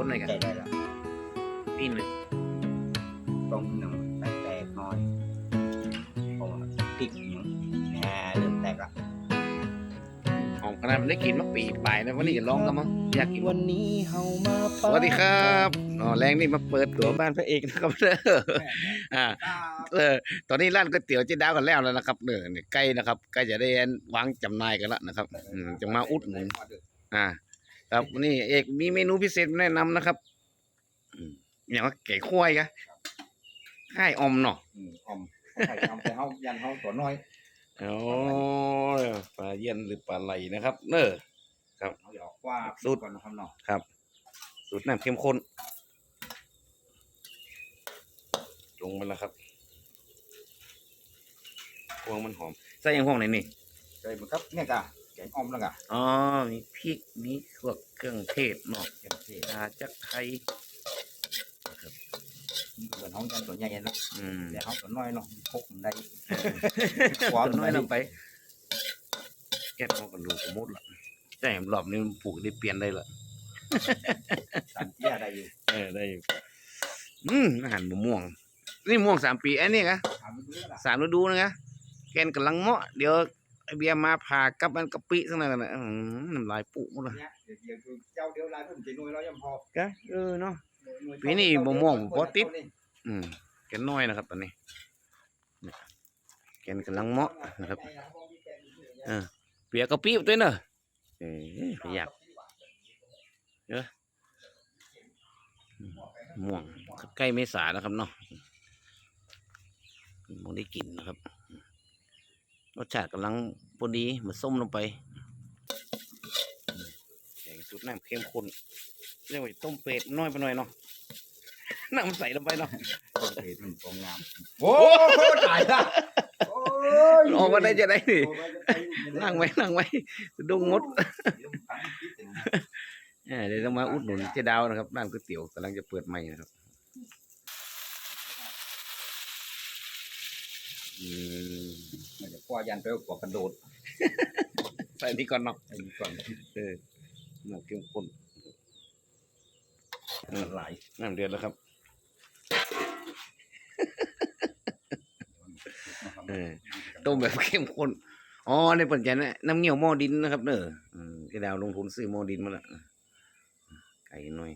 คนไหนกันใจได้แล้วปีหนึ่งต้องหนึ่งแตกๆน้อยเพราะว่าพริกอย่างแหน่เริ่มแตกละหอมขนาดมันได้กินมาปีปลายนะวันนี้จะลองกันมั้งอยากกินวันนี้เฮามาสวัสดีครับอ๋อแรงนี่มาเปิดตัวบ้านพระเอกนะครับเด้ออ่าเออตอนนี้ร้านก๋วยเตี๋ยวเจ๊ดาวกันแล้วแล้วนะครับเด้อเนี่ยใกล้นะครับใกล้จะได้วางจำหน่ายกันแล้วนะครับอืมจะมาอุดหนุนอ่า ครับวันนี้เอกมีเมนูพิเศษมาแนะนำนะครับอืมอย่างว่าแกงควายกะข้ายออมเนาะอืมออมไข่ออมแต่เฮายันเฮาตัวน้อยโอ้ปลาเยี่ยนหรือปลาไหลนะครับ เนอ เฮาอยากว่าสุด ก่อนนะครับเนาะสูตรน้ำเข้มข้นลงไปแล้วครับพวงมันหอม ใส่ยังพวงไหนนี่ ใช่เหมือนครับเนี่ยกะ แกงออมแล้วกะอ๋อ มีพริก มีพวกเครื่องเทศเนาะแกงเทศอาจักไทยเหมือนเฮายันตัวใหญ่นะอืมแต่เฮาตัวน้อยเนาะพกมันได้ตัวน้อยลงไป แก้มกันดูกระมุดละแต่รอบนี้มันปลูกได้เปลี่ยนได้ละสันเตี้ยได้อยู่เออได้อยู่อืมอาหารมะม่วง นี่ม่วงสามปีไอ้นี่กะถามมันดูแล้วล่ะสามฤดูนะแกนกำลังเหมาะ เดี๋ยว ไอเบียร์มาผ่ากับมันกะปิสักหน่อยกันนะอื้อหือน้ำลายปุหมดเลยเนี่ยเดี๋ยวเดี๋ยวเจ้าเดียวลายเพิ่นสิหน่วยเรายังพอกะเออเนาะ หวยปีนี้มะม่วงบ่ติด อืมแกนน้อยนะครับตอนนี้เนี่ยแกนกำลังเหมาะนะครับ เออ เปียกกะปิด้วยเนอะเอ้ยประหยัดเยอะม่วงใกล้เมษาแล้วครับเนาะมองได้กลิ่นนะครับ รสชาติกำลังพอดีเหมือนส้มลงไปแกงสุดน้ำเข้มข้นเรียกว่าต้มเป็ดน้อยไปหน่อยเนาะน้ำใส่ลงไปเนาะต้นเพชรมันสวยงามโอ้ตายละโอ้ยออกมาได้จะได้ดิโอ้ยจะไปอยู่นั่งไว้นั่งไว้ดุงงดเดี๋ยวผมฟังคลิปเดี๋ยวนะเออเดี๋ยวต้องมาอุดหนุนเจ๊ดาวนะครับร้านก๋วยเตี๋ยวกำลังจะเปิดใหม่นะครับอืม มันจะพ่อยันไปกว่ากระโดด ใส่นี่ก่อนเนาะไอ้นี่ก่อนเออน้ำเข้มข้นไหลายน้ำเดือดแล้วครับเออต้มแบบเข้มข้นอ๋อในปัจจัยนะน้ำเงี้ยวหม้อดินนะครับเนอะอืมเจ๊ดาวลงทุนซื้อหม้อดินมาละไก่หน่อย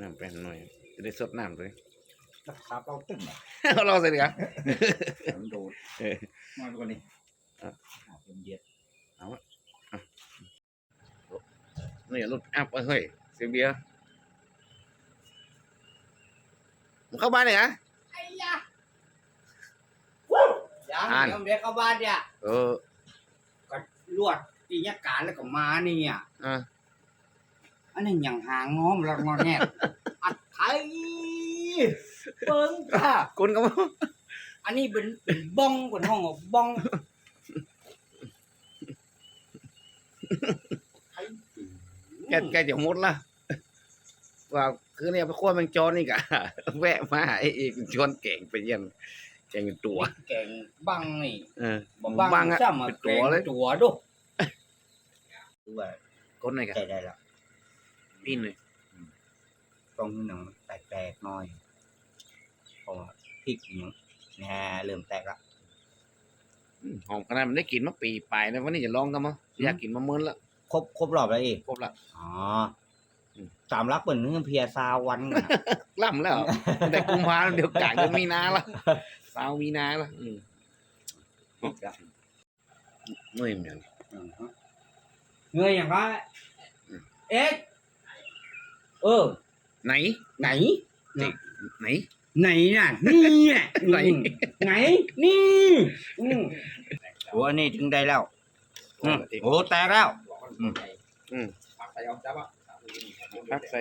น้ำแป้นหน่อยจะได้สดน้ำเลยครับเราตึ้งอะ เอาลองใส่ดิครับมันโดดเออมาดูกันนี่ครับอะเป็นเย็ดนี่รถอัพเฮ้ยเสียเบียร์มึงเข้าบ้านเลยฮะไอ้ยะยังอ่านเดี๋ยวเดี๋ยวเข้าบ้านเนี่ยเออก็ลวดปีนี้การแล้วก็มานี่อะอะอันนี้อย่างหางง้อมแล้วงอแน่อัดไทย เปิ้งค่ะคนก็บ่อันนี้เป็นเป็นบ้องเป็นห้องของบ้องไทยแกแกจะหมดละว่าคือเนี่ยไปขั้วแมงจอนี่กะแวะมาไอ้เอกชวนแก่งไปเยี่ยมแก่งเป็นตัวแกงบังนี่เออบ่บังบังอะซ้ำอะเป็นตัวเลยแกงตัวดูดูว่าคนไหนกันใจได้ละปีนเลยตรงหนึ่งแตกๆหน่อยเพ ราะว่าพริกอย่างแหน่เริ่มแตกละอืมหอมขนาดมันได้กินมาปีปลายนะวันนี้จะลองกันมั้งอยากกินมาเมินละครบครบรอบแล้วอีกครบละ อ๋ออม สามรักเปิดเงื่อนเพียซาวันน่ะ ล่ำแล้ว แต่กุมภาเดี๋ยวกลางจะมีนาละสาวมีนาละอืมนุ่ยเหมือนกันเงยอย่างไรอืม เอ๊ะเออ ไหนไหน ไหน ไหนน่ะนี่อะไหนอืมไหน นี่อืมโอ้อันนี้ถึงได้แล้วอืมโอ้แตกแล้ว อืม อืม พักใส่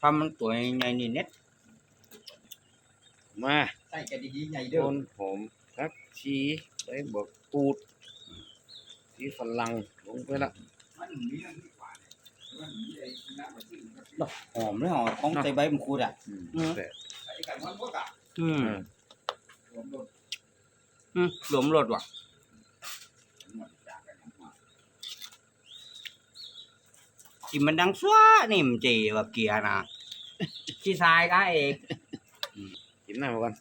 ทำมันตัวใหญ่นี่เน็ตมาใส่กันดีๆใหญ่โดนหอมพักชีใส่บกปูดที่ฝรั่งลงไปละ หอมเลยหอมของใส่ใบมะกรูดอะอืมอืมแต่อืมเอออืมหลวมรสว่ะที่มันดังสวะนี่มันเจว่าเกียร์นะที่ทรายก็เอกกินหน้ามาก่อน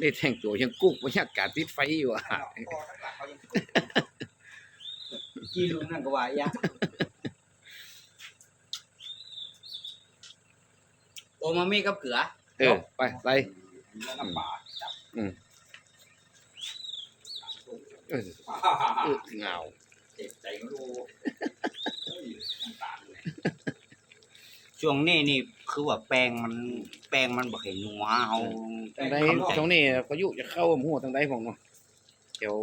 นี่แต่งตัวยังกุ๊กบรรยากาศติดไฟอยู่อะกินลุงนั่นก็ว่าอยะ อมามิกับเกลือเออไปใส่แล้วก็ปลาเออเออเงาเจ็บใจก็ดูช่วงนี้นี่คือว่าแป้งมันแป้งมันบ่เห็นนัวเอาทางใดตรงนี้พายุจะเข้าหัวทางใดผมเนาะเดี๋ยว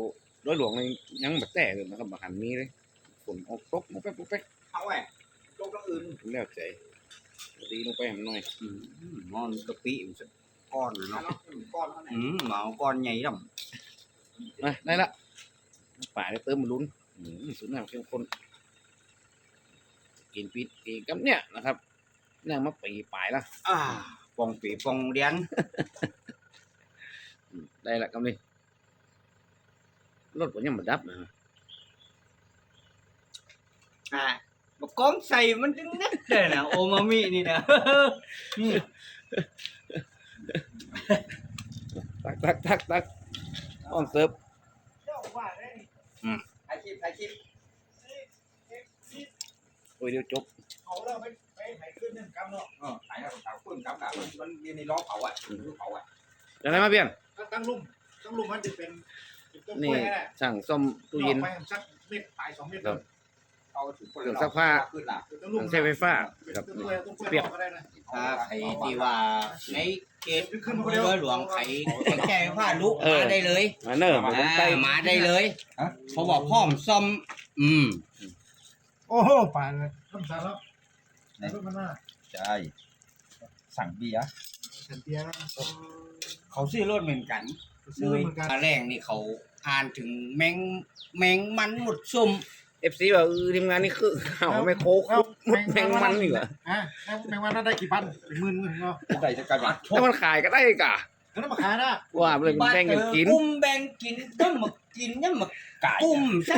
ร้อยหลวงเลยยังแบบแต่เลยนะครับบักหันมีเลยฝนออกตกมุกแป๊กมุกแป๊กเอาแหละโลกอื่นแล้วใจ ดีลงไปให้มันหน่อยอืมมันกะปิมันสักก้อนเนาะก้อนเท่าไหร่อืมเอาก้อนใหญ่ดำมาได้ละป่าได้เติมมันลุ้นอืมสุดแนวเข้มข้นกินปิดกินกับเนี่ยนะครับเนี่ยมาปีปลายละอ่าปองปีปองเดียนอืมได้ละกำนี้รถผมยังมาดับนะ อ่า บอกก้องใส่มันจึงนัดเลยนะโอมามินี่นะอืมตักตักตักตักอ้อมเสิร์ฟเจ้าว่าได้นี่ไอคลิปไอคลิปโอ้ยเดี๋ยวจบเอาแล้วไปไปไหนขึ้นนั่นกำเนาะเออไหนเราเผาขึ้นกับกับมันมันมีในล้อเผาอะเผาอะยังไงมาเพียนตั้งลุ่มตั้งลุ่มมันจะเป็นเป็นต้นกนี่ล้วยก็ได้สั่งส้มตู้เย็นไปสักเม็ดปลายสองเม็ดครับ เอาถึงเครื่องซักผ้าขึ้นละตั้งลุ่มสั่งใช้ไฟฟ้าเป็นครับต้นกล้วยต้นกล้วยเปียกก็ได้นะถ้าใครที่ว่าในเกตเรือหลวงใครแข่งแก้ผ้าลุกมาได้เลยมาเนอร์มาอ่าใกล้มาได้เลยเขาบอกพร้อมซ่อมอืมโอ้โหป่านเลยต้นสารแล้วไหนต้นมันน่าใช่สั่งเบียร์เสียเตียนะเขาซื้อรถเหมือนกันซื้อเหมือนกันคาแรงนี่เขาอ่านถึงแมงแมงมันหมดซุ่ม เอฟซีว่าเออทีมงานนี่คือข้าวไม่โคกมุดแมงมันนี่เหรออะแมงวันน่าได้กี่พันเป็นหมื่นหมื่นเนาะเป็นไรจะกลายเป็นถ้ามันขายก็ได้กะแล้วมาขายนะว่าเลยมันแบ่งกันกินกุ้มแบ่งกินก็มากินเนี่ยมาไก่กุ้มซ้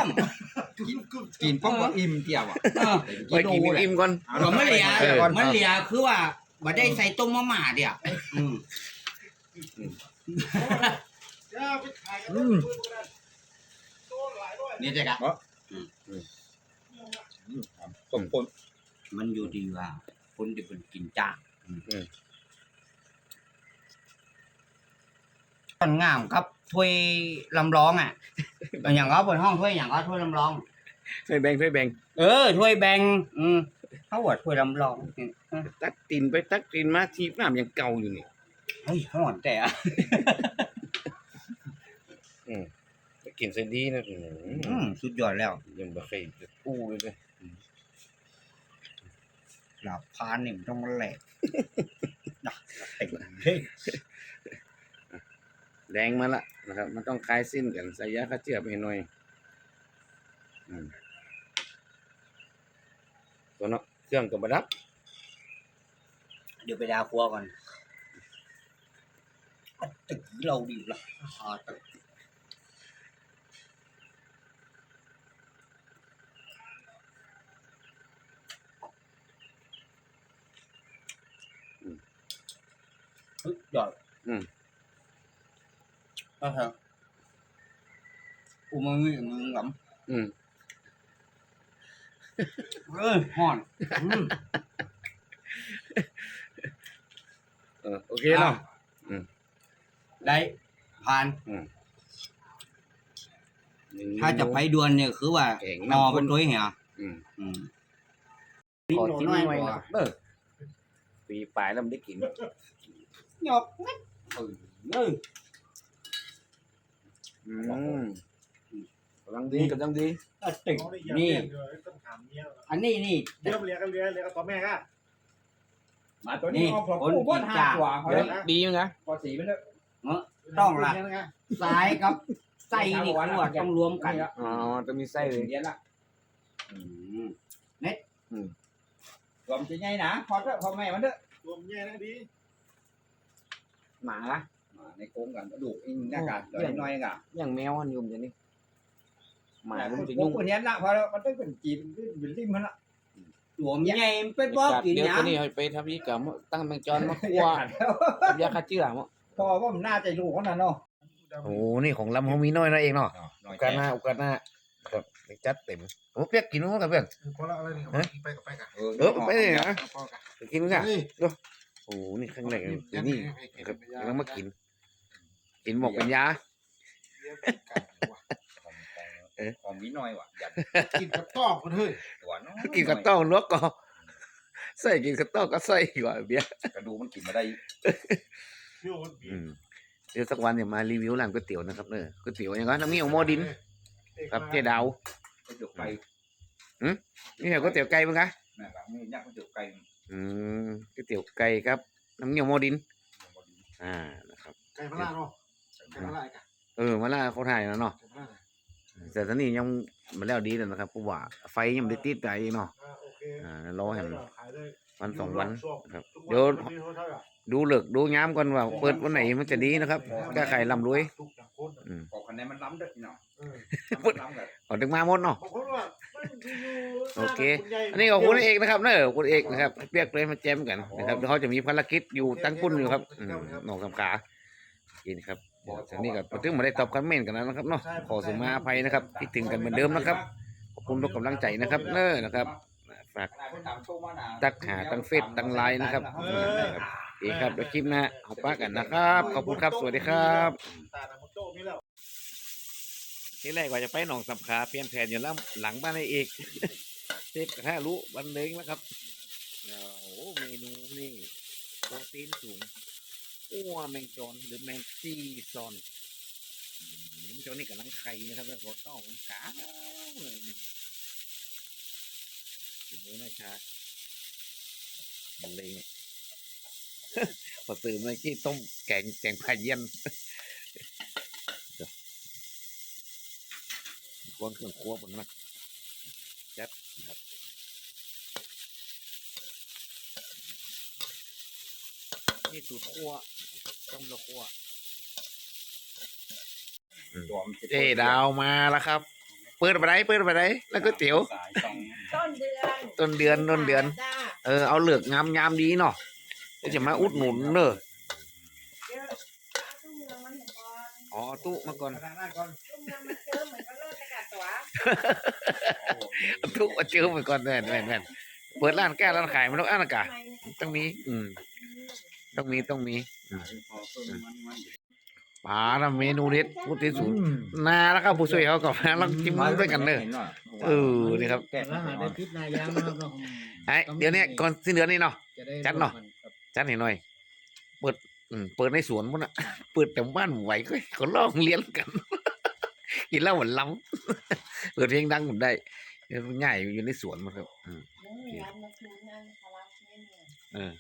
กินกุ้งกินป้องก็อิ่มเดียวอะำเออไปกินอิ่มก่อนก็มันเหลียเออมันเหลียคือว่าบ่ได้ใส่ต้มมะม่าเดียวอืมเจ้าไปขายกันเลยโต้หลายด้วยนี่จะกะ สมคนมันอยู่ดีว่า คนที่เป็นกินจ้างต้นงามครับถ้วยลำร้องอะอย่างก็บนห้องถ้วยอย่างก็ถ้วยลำร้องช่วยแบ่งช่วยแบ่งเออถ้วยแบงอืมเขาว่าถ้วยลำลองตักตีนไปตักตีนมาทีน้ำยังเก่าอยู่นี่เฮ้ยห่อนแต่อะ กินเส้นดีนะอืมอืมสุดยอดแล้วยังบ่เคยจะกู้เลยเลยหลับพานนี่มันต้องแหลกนะเต็งแดงมาละนะครับ มันต้องคลายสิ้นกันใส่ยาฆ่าเชื้อไปให้หน่อยอืมตัวเนาะเครื่องกับบดับ เดี๋ยวไปดาครัวก่อนอะตึกเราดีละอ่าตึก สุดยอดอืมอ่าฮะอูมามิมึงหลอืมำเอ้ยห่อนอืมเออโอเคเนาะได้ผ่านถ้าจะไปดวนเนี่ยคือว่าแข่งนอน้ำเป็ข้นนตัวเหี่ยอืมอืม ขอทิ้งไว้นะครับเออปีปลายแล้วมันได้กิน หยอกงัดเออเอออืมกำลังดีกำลังดีอะตึกเขาได้ยานี่เลี้ยงเลยต้องถามเมียอันนี้นี่เลี้ยงเลี้ยงกันเลี้ยงเลี้ยงกับตัวแม่ก็มาตัวนี้เอาพอคนกูก็กินทาจ้ากว่าเขาเดี๋แล้ยววดีอยู่นะพอสีมันเนอะต้องละซ้ายกับไส้นี่คือว่าต้องรวมกันอ๋อจะมีไส้เลยเรียนละอืมรวมจะไงนะพอเถอะพอแม่มันเถอะรวมแย่นะดี หมาละมาในโค้งกันกระดูกอีกหน้ากากตัวน้อยๆอะอย่างแมวอันยุ่มจะนี่หมาแต่มันจะพวยุ่กงคนนี้ละพอแล้วมันต้องเป็นจีนเป็นริมมันละตัวใหญ่มันไปบอกกินเดี๋ยวหยัตัวงนี้ให้ไปทำยี่กับตั้งแมงจอนมาคั่วกับยาฆ่าเชื้อมั้งพอว่ามันน่าจะอยู่คนนั้นเนาะโอ้นี่ของลำเขามีน้อยนะเองเนาะหน่โออยกาสหน้าโอกาสหน้าครับจัดเต็มโอ้เปียกกินมั้งกับเพื่อนคนละอะไรนี่ไปกับไปกันเออไปเลยนะพอกันไปกินกั นนี่โอ้นี่ครั้งแรกเลยนี่ครับแล้วมากิน กินหมกเป็นยาของมีน้อยว่ะอย่ากินกับตอกมันเฮ้ยตัวน้อยกินกระต้องลวกก็ใส่กินกระต้องก็ใส่ก่อนเบียร์กระดูกมันกินมาได้เที่ยวมันบีอืมเดี๋ยวสักวันเนี่ยมารีวิวร้านก๋วยเตี๋ยวนะครับเนอะก๋วยเตี๋ยวอย่างนั้นน้ำเงี้ยวหม้อดิน ครับเจ๊ดาวกระดูกไก่นี่เหรอก๋วยเตี๋ยวไก่มั้งคะนะครับนี่ยักษ์กระดูกไก่ อืมก๋วยเตี๋ยวไก่ครับ น้ำเงี้ยวหม้อดิน อ่านะครับ ไก่พะลาเนาะไก่พะลากันเออมาล่าเขาถ่ายแล้วเนาะไก่พะลาแต่ตอนนี้ยังมาแล้วดีแล้วนะครับเพราะว่าไฟยังไม่ได้ติดไปเนาะโอเคอ่ารอให้มันขายเลยวันสองวันนะครับทุกเดี๋ยวมีเท่าไหร่ดูเลิกดูย้ำก่อนว่าเปิดวันไหนมันจะดีนะครับแก้ไขลำรวยทุกอย่างคนอืมพอคะแนนมันล้ำเด้อพี่น้องเออ มันล้ำเลยก่อนถึงมาหมดเนาะ บางคนว่ามันที่อยู่ โอเค อันนี้ขอบคุณเอกนะครับเนอะคุณเอกนะครับเปียกเลยมาแจมกันนะครับเดี๋ยวเขาจะมีภารกิจอยู่ตั้งปุ้นอยู่ครับอืมหนองสำขาอีนครับเดี๋ยวทีนี้ก็ถึงมาได้ตอบคอมเมนต์กันแล้วนะครับเนาะขอสมาอภัยนะครับคิดถึงกันเหมือนเดิมนะครับขอบคุณทุกกำลังใจนะครับ เนอะนะครับฝากตักหาตั้งเฟซตั้งไลน์นะครับเออโอเคครับเดี๋ยวคลิปหน้าเอาป้ากันนะครับ ขอบคุณครับ สวัสดีครับตาดำโตมีแล้วที่แรกว่าจะไปหนองสำขาเปลี่ยนแผนอยู่แล้วหลังบ้านไอ้เอก เทพกระทะรู้บันเลงแล้วครับโอ้เมนูนี่โปรตีนสูงอ้วแมงจอนหรือแมงซีซอนอืมเจ้านี่กำลังไข่นะครับแล้วก็ต้องขาเลยกินมื้อนะชาบันเลงพอตื่นมากี้ต้มแกงแกงพายเยี่ยนกวนเครื่องครัวผมนะ ครับนี่สูตรครัวต้มละครัวเจดาวมาแล้วครับ เปิดไปไหนเปิดไปไหนแล้วก็เตี๋ยวต้นเดือนต้นเดือนต้นเดือน จ้าเออเอาเหลือกงามยามดีเนาะเดี๋ยวจะมาอุดหนุนเนอะเดี๋ยวเอาตู้เมืองมาเห็นก่อนอ๋อตู้มาก่อนทางหน้าก่อน ตู้เมืองมันเจอเหมือนกับ เลิศประกาศตัวตู้มาเจอไปก่อนแม่นแม่นแม่นเปิดร้านแก้ร้านขายมันต้องอ่านอากาศทำไมต้องมี อืมต้องมีต้องมีปลาทำเมนูเด็ดพูดที่สุดนาแล้วครับผู้ช่วยเขากับมาลองจิ้มด้วยกันเนอะเออนี่ครับแก้แล้วหาได้พิษนายางนะครับเนาะไอ้เดี๋ยวนี้ก่อนสิ้นเดือนนี้เนาะจะได้จัดเนาะร่วมกัครับจัดหน่อยเปิดอืมเปิดในสวนพุ่นอะ เปิดแต่บ้านไหวก็ก็ลองเลี้ยงกัน กินแล้วเหมือนล้ำเปิดเพลงดังหมดได้ง่ายอยู่ในสวนมันครับ อืมเนื้อร้านมาคืนนั่นคาราเฟ่เนี่ย เออ